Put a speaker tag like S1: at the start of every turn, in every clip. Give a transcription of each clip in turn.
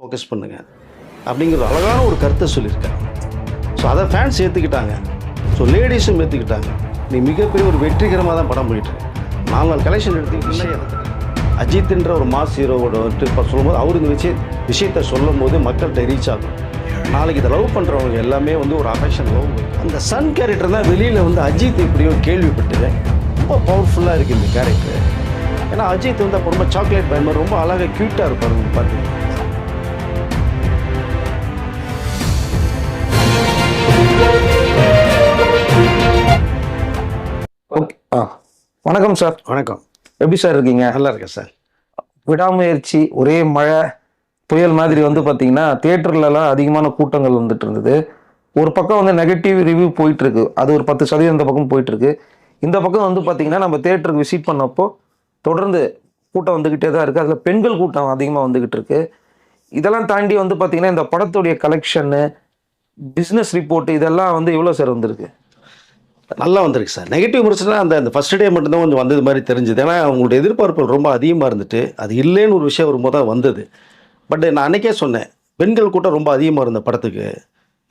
S1: Focus பண்ணுங்க. அப்படிங்கிற அழகான ஒரு கருத்தை சொல்லியிருக்காங்க ஸோ அதை ஃபேன்ஸ் ஏற்றுக்கிட்டாங்க ஸோ லேடிஸும் ஏற்றுக்கிட்டாங்க நீ மிகப்பெரிய ஒரு வெற்றிகரமாக தான் படம் போயிட்டு நாலு நாள் கலெக்ஷன் எடுத்துக்கிட்டீங்கன்னா அஜித்ன்ற ஒரு மாஸ் ஹீரோவோட இப்போ சொல்லும்போது அவர் இந்த விஷய விஷயத்தை சொல்லும் போது மக்கள்கிட்ட ரீச் ஆகும். நாளைக்கு இதை லவ் பண்ணுறவங்க எல்லாமே வந்து ஒரு அஃபெக்ஷன் லவ் அந்த சன் கேரக்டர் தான் வெளியில் வந்து அஜித் எப்படியோ கேள்விப்பட்டு ரொம்ப பவர்ஃபுல்லாக இருக்குது இந்த கேரக்டர் ஏன்னா அஜித் வந்து அப்போ ரொம்ப சாக்லேட் பை ரொம்ப அழகாக க்யூட்டாக இருப்பார் பார்த்து
S2: வணக்கம் சார்.
S1: வணக்கம்.
S2: எப்படி சார் இருக்கீங்க?
S1: நல்லா இருக்கேன் சார்.
S2: விடாமுயற்சி ஒரே மழை புயல் மாதிரி வந்து பார்த்தீங்கன்னா தியேட்டர்லலாம் அதிகமான கூட்டங்கள் வந்துட்டு இருந்தது. ஒரு பக்கம் வந்து நெகட்டிவ் ரிவ்யூ போயிட்டு இருக்கு அது ஒரு பத்து சதவீதம் இந்த பக்கம் போயிட்டு இருக்கு இந்த பக்கம் வந்து பார்த்தீங்கன்னா நம்ம தியேட்டருக்கு விசிட் பண்ணப்போ தொடர்ந்து கூட்டம் வந்துக்கிட்டே தான் இருக்குது அதில் பெண்கள் கூட்டம் அதிகமாக வந்துக்கிட்டு இருக்கு. இதெல்லாம் தாண்டி வந்து பார்த்தீங்கன்னா இந்த படத்துடைய கலெக்ஷனு பிஸ்னஸ் ரிப்போர்ட் இதெல்லாம் வந்து எவ்வளோ சார் வந்திருக்கு?
S1: நல்லா வந்திருக்கு சார். நெகட்டிவ் விமர்சனம் அந்த அந்த ஃபஸ்ட் டே மட்டும்தான் கொஞ்சம் வந்தது மாதிரி தெரிஞ்சுது. ஏன்னா அவங்களோட எதிர்பார்ப்புகள் ரொம்ப அதிகமாக இருந்துட்டு அது இல்லைன்னு ஒரு விஷயம் வரும்போது தான் வந்தது. பட் நான் அன்னைக்கே சொன்னேன் பெண்கள் கூட்டம் ரொம்ப அதிகமாக இருந்த படத்துக்கு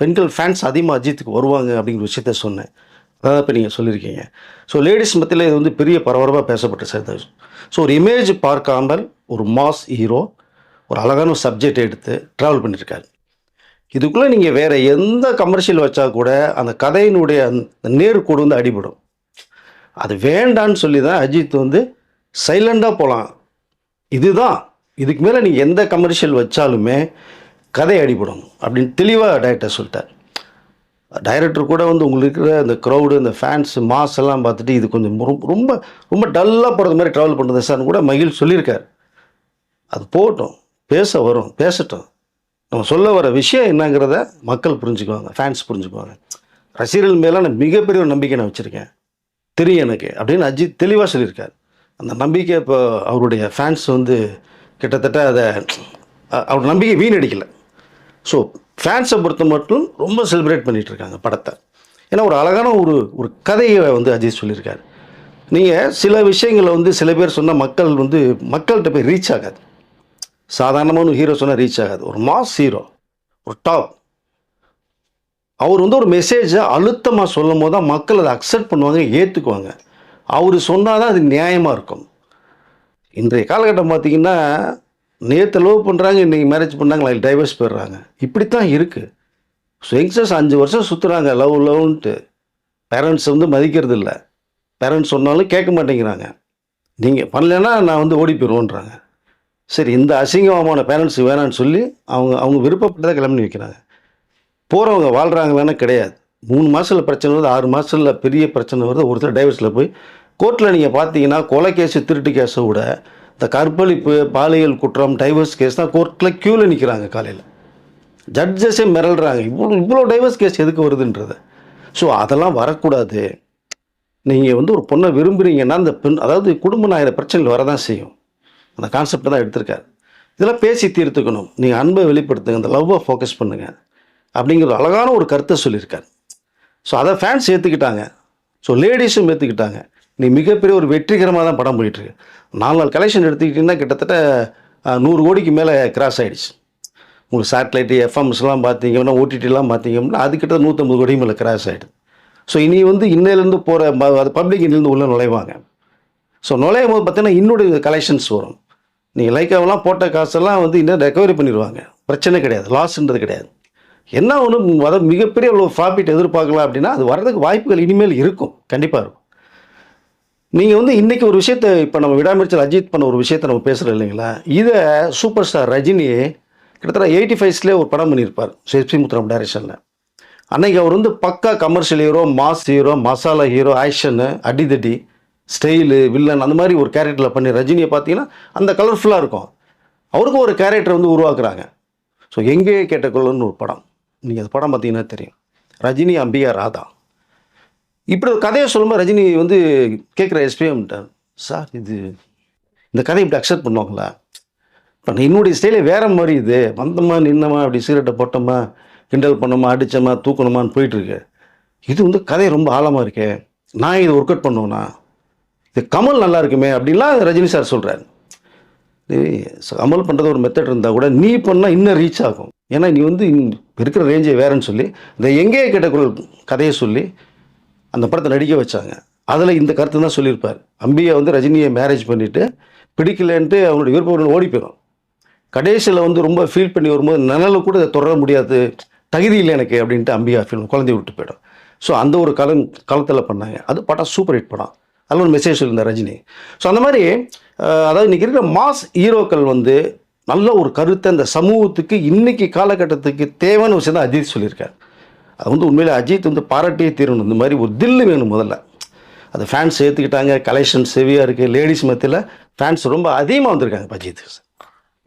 S1: பெண்கள் ஃபேன்ஸ் அதிகமாக அஜித்துக்கு வருவாங்க அப்படிங்கிற விஷயத்த சொன்னேன். அதான் இப்போ நீங்கள் சொல்லியிருக்கீங்க. ஸோ லேடிஸ் மத்தியில் இது வந்து பெரிய பரபரப்பாக பேசப்பட்ட சார். ஸோ ஒரு இமேஜ் பார்க்காமல் ஒரு மாஸ் ஹீரோ ஒரு அழகான சப்ஜெக்ட் எடுத்து ட்ராவல் பண்ணியிருக்காரு இதுக்குள்ளே நீங்கள் வேறு எந்த கமர்ஷியல் வச்சா கூட அந்த கதையினுடைய அந்த நேர்கோடு வந்து அடிபடும். அது வேண்டான்னு சொல்லி தான் அஜித் வந்து சைலண்டாக போகலாம் இதுதான். இதுக்கு மேலே நீங்கள் எந்த கமர்ஷியல் வச்சாலுமே கதை அடிபடும் அப்படின்னு தெளிவாக டைரக்டர் சொல்லிட்டார். டைரக்டர் கூட வந்து உங்களுக்கு இருக்கிற அந்த க்ரௌடு இந்த ஃபேன்ஸ் மாஸ் எல்லாம் பார்த்துட்டு இது கொஞ்சம் ரொம்ப ரொம்ப ரொம்ப டல்லாக போகிறது மாதிரி ட்ராவல் பண்ணுறது சார்னு கூட மகிழ் சொல்லியிருக்கார். அது போகட்டும். பேச வரும். பேசட்டும். நம்ம சொல்ல வர விஷயம் என்னங்கிறத மக்கள் புரிஞ்சுக்குவாங்க ஃபேன்ஸ் புரிஞ்சுக்குவாங்க. ரசிகர்கள் மேலே நான் மிகப்பெரிய ஒரு நம்பிக்கை நான் வச்சுருக்கேன். தெரியும் எனக்கு அப்படின்னு அஜித் தெளிவாக சொல்லியிருக்கார். அந்த நம்பிக்கை இப்போ அவருடைய ஃபேன்ஸ் வந்து கிட்டத்தட்ட அதை அவர் நம்பிக்கை வீணடிக்கலை. ஸோ ஃபேன்ஸை பொறுத்த மட்டும் ரொம்ப செலிப்ரேட் பண்ணிட்டு இருக்காங்க படத்தை. ஏன்னா ஒரு அழகான ஒரு ஒரு கதையை வந்து அஜித் சொல்லியிருக்காரு. நீங்கள் சில விஷயங்களை வந்து சில பேர் சொன்னால் மக்கள் வந்து மக்கள்கிட்ட போய் ரீச் ஆகாது. சாதாரணமான ஒரு ஹீரோ சொன்னால் ரீச் ஆகாது. ஒரு மாஸ் ஹீரோ ஒரு டாப் அவர் வந்து ஒரு மெசேஜை அழுத்தமாக சொல்லும் போது தான் மக்கள் அதை அக்செப்ட் பண்ணுவாங்க ஏற்றுக்குவாங்க அவர் சொன்னால் தான் அது நியாயமாக இருக்கும். இன்றைய காலகட்டம் பார்த்தீங்கன்னா நேற்று லவ் பண்ணுறாங்க இன்றைக்கி மேரேஜ் பண்ணாங்க டைவர்ஸ் போயிடுறாங்க. இப்படி தான் இருக்குது ஸோ யங்ஸ்டர்ஸ் அஞ்சு வருஷம் சுற்றுறாங்க லவ் லவ்ன்ட்டு பேரண்ட்ஸ் வந்து மதிக்கிறது இல்லை பேரண்ட்ஸ் சொன்னாலும் கேட்க மாட்டேங்கிறாங்க. நீங்கள் பண்ணலைன்னா நான் வந்து ஓடி போயிடுவோன்றாங்க. சரி இந்த அசிங்கமான பேரண்ட்ஸ் வேணான்னு சொல்லி அவங்க அவங்க விருப்பப்பட்டதை கிளம்பி வைக்கிறாங்க போகிறவங்க வாழ்கிறாங்களான்னு கிடையாது. மூணு மாதத்தில் பிரச்சனை வருது ஆறு மாதத்தில் பெரிய பிரச்சனை வருது. ஒருத்தர் டைவர்ஸில் போய் கோர்ட்டில் நீங்கள் பார்த்தீங்கன்னா கொலை கேஸு திருட்டு கேஸை விட இந்த கற்பழிப்பு பாலியல் குற்றம் டைவர்ஸ் கேஸ் தான் கோர்ட்டில் க்யூவில் நிற்கிறாங்க காலையில். ஜட்ஜஸே மிரள்றாங்க. இவ்வளோ இவ்வளோ டைவர்ஸ் கேஸ் எதுக்கு வருதுன்றத. ஸோ அதெல்லாம் வரக்கூடாது. நீங்கள் வந்து ஒரு பொண்ணை விரும்புகிறீங்கன்னா அந்த பெண் அதாவது குடும்ப ஆயிரம் பிரச்சனைகள் வரதான் செய்யும். அந்த கான்செப்டை தான் எடுத்திருக்காரு. இதெல்லாம் பேசி தீர்த்துக்கணும். நீங்கள் அன்பை வெளிப்படுத்துங்க அந்த லவ்வை ஃபோக்கஸ் பண்ணுங்கள் அப்படிங்கிற அழகான ஒரு கருத்தை சொல்லியிருக்காரு. ஸோ அதை ஃபேன்ஸ் ஏற்றுக்கிட்டாங்க ஸோ லேடிஸும் ஏற்றுக்கிட்டாங்க நீ மிகப்பெரிய ஒரு வெற்றிகரமாக தான் படம் போயிட்டுருக்கு நாலு நாள் கலெக்ஷன் எடுத்துக்கிட்டிங்கன்னா கிட்டத்தட்ட நூறு கோடிக்கு மேலே கிராஸ் ஆகிடுச்சு உங்களுக்கு சேட்டலைட்டு எஃப்எம்ஸ்லாம் பார்த்தீங்கன்னா ஓடிடிலாம் பார்த்தீங்கன்னா அது கிட்ட நூற்றம்பது கோடி மேலே கிராஸ் ஆகிடுது ஸோ இனி வந்து இன்னிலேருந்து போகிற அது பப்ளிக் இன்னிலேருந்து உள்ளே நுழைவாங்க. ஸோ நுழையும் போது பார்த்தீங்கன்னா இன்னொரு கலெக்ஷன்ஸ் வரும். நீங்கள் லைக்காவெல்லாம் போட்ட காசெல்லாம் வந்து இன்னும் ரெக்கவரி பண்ணிடுவாங்க. பிரச்சனை கிடையாது லாஸ்ன்றது கிடையாது. என்ன ஒன்று அதாவது மிகப்பெரிய ஒரு ப்ராஃபிட் எதிர்பார்க்கலாம் அப்படின்னா அது வர்றதுக்கு வாய்ப்புகள் இனிமேல் இருக்கும். கண்டிப்பாக இருக்கும். நீங்கள் வந்து இன்றைக்கி ஒரு விஷயத்தை இப்போ நம்ம விடாமுயற்சியில் அஜித் பண்ண ஒரு விஷயத்தை நம்ம பேசுகிறோம் இல்லைங்களா? இதை சூப்பர் ஸ்டார் ரஜினி கிட்டத்தட்ட எயிட்டி ஃபைவ்ஸ்லேயே ஒரு படம் பண்ணியிருப்பார் எஸ்பி முத்திரம் டைரக்ஷனில். அன்னைக்கு அவர் வந்து பக்கா commercial hero mass hero masala hero action அடிதடி. ஸ்டைலு வில்லன் அந்த மாதிரி ஒரு கேரக்டரில் பண்ணி ரஜினியை பார்த்தீங்கன்னா அந்த கலர்ஃபுல்லாக இருக்கும். அவருக்கும் ஒரு கேரக்டர் வந்து உருவாக்குறாங்க. ஸோ எங்கே கேட்டக்குள்ளன்னு ஒரு படம். நீங்கள் அந்த படம் பார்த்தீங்கன்னா தெரியும். ரஜினி அம்பிகா ராதா. இப்படி ஒரு கதையை சொல்லும்போது ரஜினி வந்து கேட்குற எஸ்பிஎம்ட்டார் சார் இது இந்த கதையை இப்படி அக்செப்ட் பண்ணுவாங்களா? இப்போ என்னுடைய ஸ்டைலே வேற மாதிரி இது. வந்தோமா நின்னமா அப்படி சிகரெட்டை போட்டோமா கிண்டல் பண்ணோமா அடித்தோமா தூக்கணுமான்னு போயிட்டுருக்கு இது வந்து கதை ரொம்ப ஆழமாக இருக்கே. நான் இது ஒர்க் அவுட் பண்ணுவேனா இது கமல் நல்லா இருக்குமே அப்படின்லாம் ரஜினி சார் சொல்கிறாரு இது அமல் பண்ணுறது ஒரு மெத்தட் இருந்தால் கூட நீ பண்ணால் இன்னும் ரீச் ஆகும். ஏன்னா நீ வந்து இருக்கிற ரேஞ்சே வேறேன்னு சொல்லி இந்த எங்கே கேட்டக்குள் கதையை சொல்லி அந்த படத்தை நடிக்க வச்சாங்க. அதில் இந்த கருத்து தான் சொல்லியிருப்பார். அம்பியை வந்து ரஜினியை மேரேஜ் பண்ணிவிட்டு பிடிக்கலன்ட்டு அவங்களுடைய விருப்பம் ஓடி போயிடும். கடைசியில் வந்து ரொம்ப ஃபீல் பண்ணி வரும்போது நிழல கூட இதை தொடர முடியாது தகுதி இல்லை எனக்கு அப்படின்ட்டு அம்பியா ஃபீல் குழந்தைய விட்டு போயிடும். ஸோ அந்த ஒரு காலம் காலத்தில் பண்ணாங்க. அது படம் சூப்பர் ஹிட் படம். அதில் ஒரு மெசேஜ் சொல்லியிருந்தார் ரஜினி. ஸோ அந்த மாதிரி அதாவது இன்றைக்கி இருக்கிற மாஸ் ஹீரோக்கள் வந்து நல்ல ஒரு கருத்தை அந்த சமூகத்துக்கு இன்றைக்கி காலகட்டத்துக்கு தேவையான விஷயம் தான் அஜித் சொல்லியிருக்கார். அது வந்து உண்மையில் அஜித் வந்து பாராட்டியே தீரணும். இந்த மாதிரி ஒரு தில்லு வேணும் முதல்ல. அது ஃபேன்ஸ் ஏற்றுக்கிட்டாங்க கலெக்ஷன் செவியாக இருக்குது லேடிஸ் மத்தியில் ஃபேன்ஸ் ரொம்ப அதிகமாக வந்திருக்காங்க இப்ப அஜித்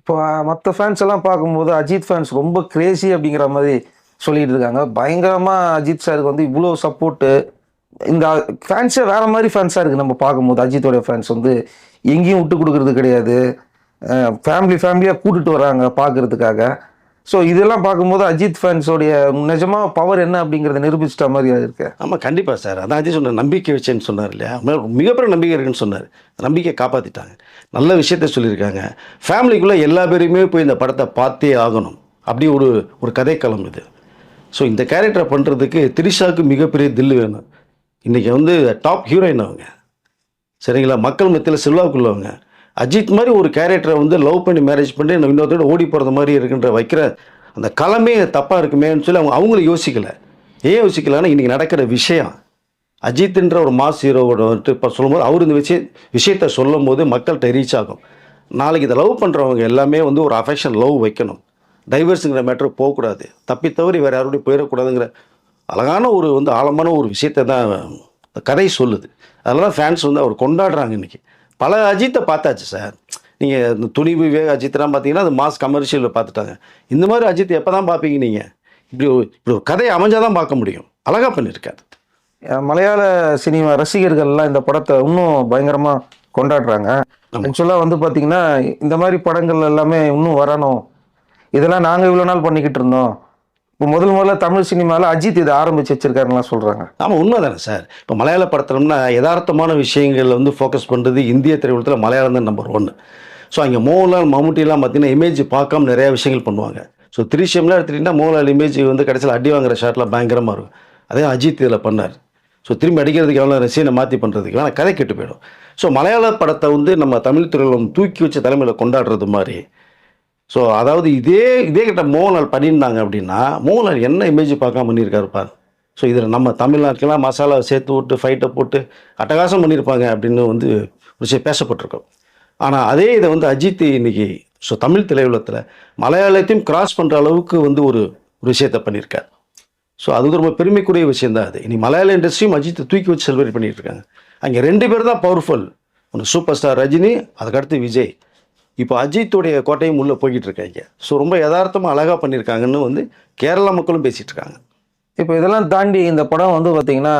S2: இப்போ மற்ற ஃபேன்ஸ் எல்லாம் பார்க்கும்போது அஜித் ஃபேன்ஸ் ரொம்ப கிரேசி அப்படிங்கிற மாதிரி சொல்லிட்டு இருக்காங்க. பயங்கரமாக அஜித் சாருக்கு வந்து இவ்வளோ சப்போர்ட்டு இந்த ஃபேன்ஸே வேறு மாதிரி ஃபேன்ஸாக இருக்குது நம்ம பார்க்கும்போது. அஜித்தோட ஃபேன்ஸ் வந்து எங்கேயும் விட்டு கொடுக்கறது கிடையாது. ஃபேமிலி ஃபேமிலியாக கூட்டுட்டு வராங்க பார்க்கறதுக்காக. ஸோ இதெல்லாம் பார்க்கும்போது அஜித் ஃபேன்ஸோடைய நிஜமாக பவர் என்ன அப்படிங்கிறத நிரூபிச்சிட்ட மாதிரி இருக்கு.
S1: ஆமாம் கண்டிப்பாக சார். அதான் அஜித் சொன்னார் நம்பிக்கை வச்சேன்னு சொன்னார் இல்லையா? மிகப்பெரிய நம்பிக்கை இருக்குன்னு சொன்னார். நம்பிக்கையை காப்பாற்றிட்டாங்க நல்ல விஷயத்த சொல்லியிருக்காங்க. ஃபேமிலிக்குள்ளே எல்லா பேரையுமே போய் இந்த படத்தை பார்த்தே ஆகணும். அப்படி ஒரு ஒரு கதைக்களம் இது. ஸோ இந்த கேரக்டரை பண்ணுறதுக்கு திரிஷாவுக்கு மிகப்பெரிய தில்லு வேணும். இன்றைக்கி வந்து டாப் ஹீரோயின் அவங்க. சரிங்களா? மக்கள் மத்தியில் செல்வாக்குள்ளவங்க அஜித் மாதிரி ஒரு கேரக்டரை வந்து லவ் பண்ணி மேரேஜ் பண்ணி நம்ம இன்னொருத்தோட ஓடி போகிறது மாதிரி இருக்குன்ற வைக்கிற அந்த களமே தப்பாக இருக்குமேன்னு சொல்லி அவங்க அவங்களும் யோசிக்கலை. ஏன் யோசிக்கலன்னா இன்றைக்கி நடக்கிற விஷயம். அஜித்ன்ற ஒரு மாஸ் ஹீரோவோட வந்துட்டு இப்போ சொல்லும்போது அவர் இந்த விஷய விஷயத்தை சொல்லும் போது மக்கள்கிட்ட ரீச் ஆகும். நாளைக்கு இதை லவ் பண்ணுறவங்க எல்லாமே வந்து ஒரு அஃபெக்ஷன் லவ் வைக்கணும். டைவர்ஸுங்கிற மேட்ரு போகக்கூடாது. தப்பி தவறி வேறு யாரோடய போயிடக்கூடாதுங்கிற அழகான ஒரு வந்து ஆழமான ஒரு விஷயத்தை தான் கதை சொல்லுது. அதெல்லாம் ஃபேன்ஸ் வந்து அவர் கொண்டாடுறாங்க இன்றைக்கி பல அஜித்தை பார்த்தாச்சு சார். நீங்கள் இந்த துணிவு விவேக் அஜித்லாம் பார்த்தீங்கன்னா அது மாஸ் கமர்ஷியலில் பார்த்துட்டாங்க. இந்த மாதிரி அஜித் எப்போ தான் பார்ப்பீங்க நீங்கள் இப்படி ஒரு இப்படி ஒரு கதை அமைஞ்சால் தான் பார்க்க முடியும். அழகாக பண்ணியிருக்காரு.
S2: மலையாள சினிமா ரசிகர்கள்லாம் இந்த படத்தை இன்னும் பயங்கரமாக கொண்டாடுறாங்க. ஆக்சுவலாக வந்து பார்த்தீங்கன்னா இந்த மாதிரி படங்கள் எல்லாமே இன்னும் வரணும். இதெல்லாம் நாங்கள் இவ்வளோ நாள் பண்ணிக்கிட்டு இருந்தோம். இப்போ முதல் முதல்ல தமிழ் சினிமாவில் அஜித் இதை ஆரம்பிச்சு வச்சிருக்காருலாம் சொல்கிறாங்க
S1: ஆமாம் உண்மை தானே சார். இப்போ மலையாள படத்தினம்னா யதார்த்தமான விஷயங்களில் வந்து ஃபோக்கஸ் பண்ணுறது இந்திய திரையுலகத்தில் மலையாளம் தான் நம்பர் ஒன்று ஸோ அங்கே மோகன்லால் மம்முட்டிலாம் பார்த்தீங்கன்னா இமேஜ் பார்க்காம நிறையா விஷயங்கள் பண்ணுவாங்க. ஸோ திரிஷியம்லாம் எடுத்துட்டிங்கன்னா மோகன்லால் இமேஜ் வந்து கடைசியில் அடி வாங்குற ஷாட்டில் பயங்கரமாக இருக்கும். அதே அஜித் இதில் பண்ணார். ஸோ திரும்பி அடிக்கிறதுக்கு எவ்வளோ ரசீனை மாற்றி பண்ணுறதுக்கு ஆனால் கதை கெட்டு போயிடும். ஸோ மலையாள படத்தை வந்து நம்ம தமிழ் திரையுலகம் தூக்கி வச்ச தலைமையில் கொண்டாடுறது மாதிரி ஸோ அதாவது இதே இதே கிட்ட மோகன்லால் பண்ணியிருந்தாங்க அப்படின்னா மோகன்லால் என்ன இமேஜ் பார்க்காம பண்ணியிருக்காரு பாரு. ஸோ இதில் நம்ம தமிழ்நாட்டுக்கெல்லாம் மசாலா சேர்த்து விட்டு ஃபைட்டை போட்டு அட்டகாசம் பண்ணியிருப்பாங்க அப்படின்னு வந்து ஒரு விஷயம் பேசப்பட்டிருக்கோம். ஆனால் அதே இதை வந்து அஜித் இன்னைக்கு ஸோ தமிழ் திரையுலகத்தில் மலையாளத்தையும் கிராஸ் பண்ணுற அளவுக்கு வந்து ஒரு ஒரு விஷயத்தை பண்ணியிருக்காரு. ஸோ அது வந்து ரொம்ப பெருமைக்குரிய விஷயம் தான் அது. இனி மலையாள இண்டஸ்ட்ரியும் அஜித்தை தூக்கி வச்சு செலிப்ரேட் பண்ணிட்டு இருக்காங்க. அங்கே ரெண்டு பேர் தான் பவர்ஃபுல் ஒன்று சூப்பர் ஸ்டார் ரஜினி அதுக்கடுத்து விஜய். இப்போ அஜித்துடைய கோட்டையும் உள்ளே போய்கிட்டு இருக்காங்க ஸோ ரொம்ப யதார்த்தமாக அழகாக பண்ணியிருக்காங்கன்னு வந்து கேரளா மக்களும் பேசிகிட்டு இருக்காங்க
S2: இப்போ இதெல்லாம் தாண்டி இந்த படம் வந்து பார்த்தீங்கன்னா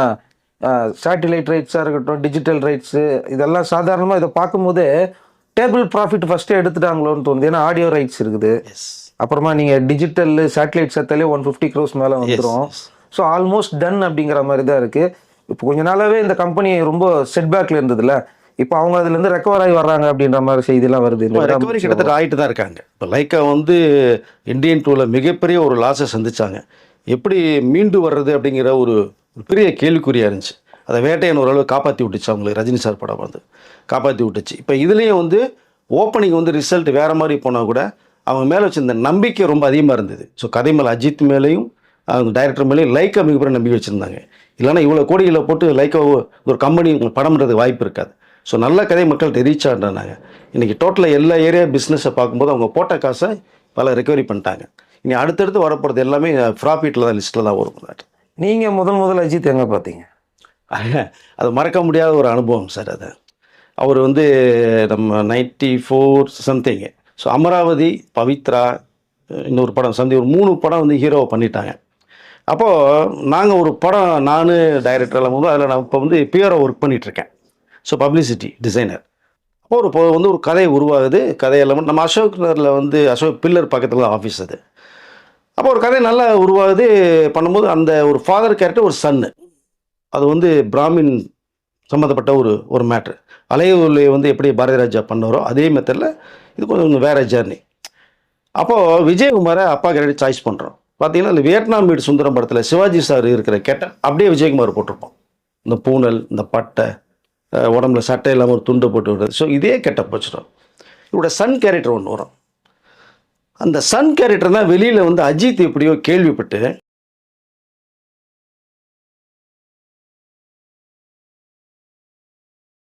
S2: சேட்டிலைட் ரைட்ஸாக இருக்கட்டும் டிஜிட்டல் ரைட்ஸு இதெல்லாம் சாதாரணமாக இதை பார்க்கும்போது டேபிள் ப்ராஃபிட் ஃபஸ்ட்டே எடுத்துட்டாங்களோன்னு தோணுது. ஏன்னா ஆடியோ ரைட்ஸ் இருக்குது. அப்புறமா நீங்கள் டிஜிட்டல் சேட்டலைட் சேர்த்தாலே ஒன் ஃபிஃப்டி க்ரோஸ் மேலே வந்துடும். ஸோ ஆல்மோஸ்ட் டன் அப்படிங்கிற மாதிரி தான் இருக்குது இப்போ கொஞ்ச நாளாவே இந்த கம்பெனி ரொம்ப செட்பேக்கில் இருந்ததுல இப்போ அவங்க அதுலேருந்து ரெக்கவர் ஆகி வர்றாங்க அப்படின்ற மாதிரி செய்திலாம் வருது.
S1: ரெக்கவரி கிட்டத்தட்ட ஆகிட்டு தான் இருக்காங்க. இப்போ லைக்கா வந்து இந்தியன் டூவில் மிகப்பெரிய ஒரு லாஸை சந்திச்சாங்க. எப்படி மீண்டு வர்றது அப்படிங்கிற ஒரு பெரிய கேள்விக்குறியாக இருந்துச்சு அதை வேட்டையன் ஓரளவு காப்பாற்றி விட்டுச்சு அவங்களுக்கு ரஜினி சார் படம் வந்து. காப்பாற்றி விட்டுச்சு. இப்போ இதுலேயும் வந்து ஓப்பனிங் வந்து ரிசல்ட் வேறு மாதிரி போனால் கூட அவங்க மேலே வச்சிருந்த நம்பிக்கை ரொம்ப அதிகமாக இருந்தது. ஸோ கதை மேலே அஜித் மேலேயும் அவங்க டைரக்டர் மேலேயும் லைக்கா மிகப்பெரிய நம்பிக்கை வச்சுருந்தாங்க. இல்லைன்னா இவ்வளோ கோடிகளை போட்டு லைக்கா ஒரு கம்பெனி படம்ன்றது வாய்ப்பு இருக்காது. ஸோ நல்ல கதை மக்கள்கிட்ட ரீச் ஆகிட்டாங்க இன்றைக்கி டோட்டலாக எல்லா ஏரியா பிஸ்னஸை பார்க்கும்போது அவங்க போட்ட காசை பல ரெக்கவரி பண்ணிட்டாங்க. இனி அடுத்தடுத்து வரப்போகிறது எல்லாமே ப்ராஃபிட்டில் தான் லிஸ்ட்டில் தான் வரும்
S2: நீங்கள் முதல் முதல் அஜித் எங்கே பார்த்தீங்க?
S1: அது மறக்க முடியாத ஒரு அனுபவம் சார் அது. அவர் வந்து நம்ம ninety four something so Amaravathi Pavithra இன்னொரு படம் சந்தி ஒரு மூணு படம் வந்து ஹீரோவை பண்ணிட்டாங்க. அப்போது நாங்கள் ஒரு படம் நான் டைரக்டர் எல்லாம் போது அதில் நான் இப்போ வந்து பிஆர்ஓ ஒர்க் பண்ணிகிட்ருக்கேன் ஸோ பப்ளிசிட்டி டிசைனர் அப்போ ஒரு இப்போ வந்து ஒரு கதை உருவாகுது. கதையெல்லாம் நம்ம அசோக் நகரில் வந்து அசோக் பில்லர் பக்கத்தில் ஆஃபீஸ் அது. அப்போ ஒரு கதை நல்லா உருவாகுது. பண்ணும்போது அந்த ஒரு ஃபாதர் கேரக்டர் ஒரு சன்னு அது வந்து பிராமின் சம்மந்தப்பட்ட ஒரு ஒரு மேட்ரு அலையூரில் வந்து எப்படி பாரதிராஜா பண்ணாரோ அதே மெத்தடில் இது கொஞ்சம் வேறு ஜேர்னி அப்போது விஜயகுமாரை அப்பா கேரக்டர் சாய்ஸ் பண்ணுறோம் பார்த்தீங்கன்னா இந்த வியட்நாம் வீடு சுந்தரம் படத்தில் சிவாஜி சார் இருக்கிற கேட்டால் அப்படியே விஜயகுமார் போட்டிருப்போம். இந்த பூனல் இந்த பட்டை உடம்புல சட்டை இல்லாமல் ஒரு துண்டு போட்டு விடுறது. ஸோ இதே கெட்ட போச்சிடும். இவரோட சன் கேரக்டர் ஒன்று வரும். அந்த சன் கேரக்டர் தான் வெளியில் வந்து அஜித் எப்படியோ கேள்விப்பட்டு